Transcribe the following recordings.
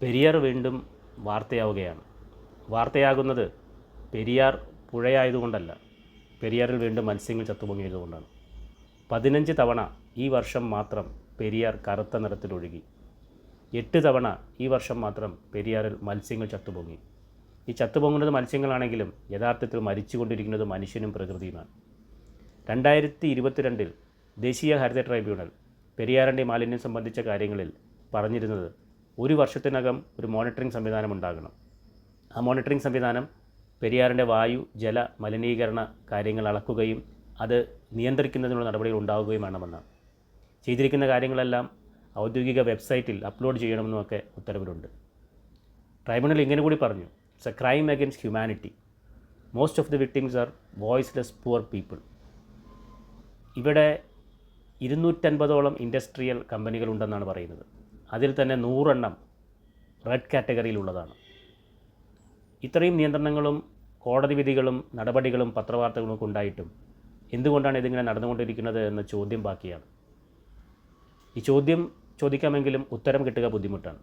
പെരിയാർ വീണ്ടും വാർത്തയാവുകയാണ്. വാർത്തയാകുന്നത് പെരിയാർ പുഴയായതുകൊണ്ടല്ല. പെരിയാറിൽ വീണ്ടും മത്സ്യങ്ങൾ ചത്തുപൊങ്ങിയതുകൊണ്ടാണ്. പതിനഞ്ച് തവണ ഈ വർഷം മാത്രം പെരിയാർ കറുത്ത നിറത്തിലൊഴുകി എട്ട് തവണ ഈ വർഷം മാത്രം പെരിയാറിൽ മത്സ്യങ്ങൾ ചത്തുപൊങ്ങി. ഈ ചത്തുപൊങ്ങുന്നത് മത്സ്യങ്ങളാണെങ്കിലും യഥാർത്ഥത്തിൽ മരിച്ചുകൊണ്ടിരിക്കുന്നത് മനുഷ്യനും പ്രകൃതിയുമാണ്. രണ്ടായിരത്തി ഇരുപത്തിരണ്ടിൽ ദേശീയ ഹരിത ട്രൈബ്യൂണൽ പെരിയാറിന്റെ മാലിന്യം സംബന്ധിച്ച കാര്യങ്ങളിൽ പറഞ്ഞിരുന്നത് ഒരു വർഷത്തിനകം ഒരു മോണിറ്ററിംഗ് സംവിധാനം ഉണ്ടാകണം. ആ മോണിറ്ററിംഗ് സംവിധാനം പെരിയാറിന്റെ വായു ജല മലിനീകരണ കാര്യങ്ങൾ അളക്കുകയും അത് നിയന്ത്രിക്കുന്നതിനുള്ള നടപടികൾ ഉണ്ടാവുകയും വേണമെന്നാണ് ചെയ്തിരിക്കുന്ന കാര്യങ്ങളെല്ലാം ഔദ്യോഗിക വെബ്സൈറ്റിൽ അപ്ലോഡ് ചെയ്യണമെന്നുമൊക്കെ ഉത്തരവിലുണ്ട്. ട്രൈബ്യൂണൽ ഇങ്ങനെ കൂടി പറഞ്ഞു it's a crime against humanity most of the victims are voiceless poor people ഇവിടെ ഇരുന്നൂറ്റൻപതോളം ഇൻഡസ്ട്രിയൽ കമ്പനികളുണ്ടെന്നാണ് പറയുന്നത്. അതിൽ തന്നെ നൂറെണ്ണം റെഡ് കാറ്റഗറിയിലുള്ളതാണ്. ഇത്രയും നിയന്ത്രണങ്ങളും കോടതി വിധികളും നടപടികളും പത്രവാർത്തകളും ഒക്കെ ഉണ്ടായിട്ടും എന്തുകൊണ്ടാണ് ഇതിങ്ങനെ നടന്നുകൊണ്ടിരിക്കുന്നത് എന്ന ചോദ്യം ബാക്കിയാണ്. ഈ ചോദ്യം ചോദിക്കാമെങ്കിലും ഉത്തരം കിട്ടുക ബുദ്ധിമുട്ടാണ്.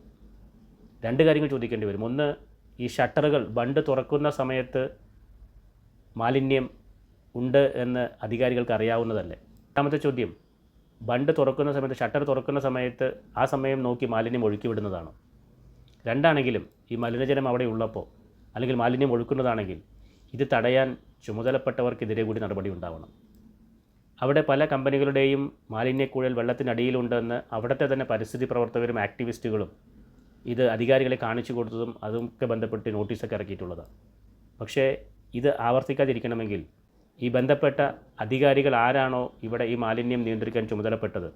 രണ്ട് കാര്യങ്ങൾ ചോദിക്കേണ്ടി വരും. ഒന്ന് ഈ ഷട്ടറുകൾ ബണ്ട് തുറക്കുന്ന സമയത്ത് മാലിന്യം ഉണ്ട് എന്ന് അധികാരികൾക്ക് അറിയാവുന്നതല്ലേ? രണ്ടാമത്തെ ചോദ്യം ബണ്ട് തുറക്കുന്ന സമയത്ത് ഷട്ടർ തുറക്കുന്ന സമയത്ത് ആ സമയം നോക്കി മാലിന്യം ഒഴുക്കി വിടുന്നതാണ് രണ്ടാണെങ്കിലും ഈ മലിനജലം അവിടെ ഉള്ളപ്പോൾ അല്ലെങ്കിൽ മാലിന്യം ഒഴുക്കുന്നതാണെങ്കിൽ ഇത് തടയാൻ ചുമതലപ്പെട്ടവർക്കെതിരെ കൂടി നടപടി ഉണ്ടാവണം. അവിടെ പല കമ്പനികളുടെയും മാലിന്യക്കുഴൽ വെള്ളത്തിനടിയിലുണ്ടെന്ന് അവിടുത്തെ തന്നെ പരിസ്ഥിതി പ്രവർത്തകരും ആക്ടിവിസ്റ്റുകളും ഇത് അധികാരികളെ കാണിച്ചു കൊടുത്തതും അതുമൊക്കെ ബന്ധപ്പെട്ട് നോട്ടീസൊക്കെ ഇറക്കിയിട്ടുള്ളതാണ്. പക്ഷേ ഇത് ആവർത്തിക്കാതിരിക്കണമെങ്കിൽ ഈ ബന്ധപ്പെട്ട അധികാരികൾ ആരാണോ ഇവിടെ ഈ മാലിന്യം നിയന്ത്രിക്കാൻ ചുമതലപ്പെട്ടത്?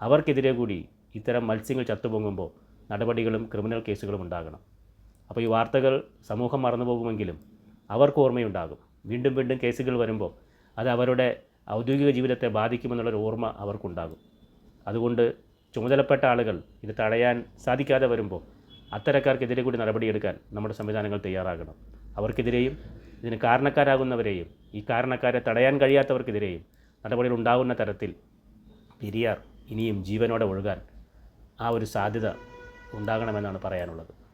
അവർക്കെതിരെ കൂടി ഇത്തരം മത്സ്യങ്ങൾ ചത്തുപൊങ്ങുമ്പോൾ നടപടികളും ക്രിമിനൽ കേസുകളും ഉണ്ടാകണം. അപ്പോൾ ഈ വാർത്തകൾ സമൂഹം മറന്നുപോകുമെങ്കിലും അവർക്ക് ഓർമ്മയുണ്ടാകും. വീണ്ടും വീണ്ടും കേസുകൾ വരുമ്പോൾ അത് അവരുടെ ഔദ്യോഗിക ജീവിതത്തെ ബാധിക്കുമെന്നുള്ളൊരു ഓർമ്മ അവർക്കുണ്ടാകും. അതുകൊണ്ട് ചുമതലപ്പെട്ട ആളുകൾ ഇത് തടയാൻ സാധിക്കാതെ വരുമ്പോൾ അത്തരക്കാർക്കെതിരെ കൂടി നടപടിയെടുക്കാൻ നമ്മുടെ സംവിധാനങ്ങൾ തയ്യാറാകണം. അവർക്കെതിരെയും ഇതിന് കാരണക്കാരാകുന്നവരെയും ഈ കാരണക്കാരെ തടയാൻ കഴിയാത്തവർക്കെതിരെയും നടപടികൾ ഉണ്ടാകുന്ന തരത്തിൽ പെരിയാർ ഇനിയും ജീവനോടെ ഒഴുകാൻ ആ ഒരു സാധ്യത ഉണ്ടാകണമെന്നാണ് പറയാനുള്ളത്.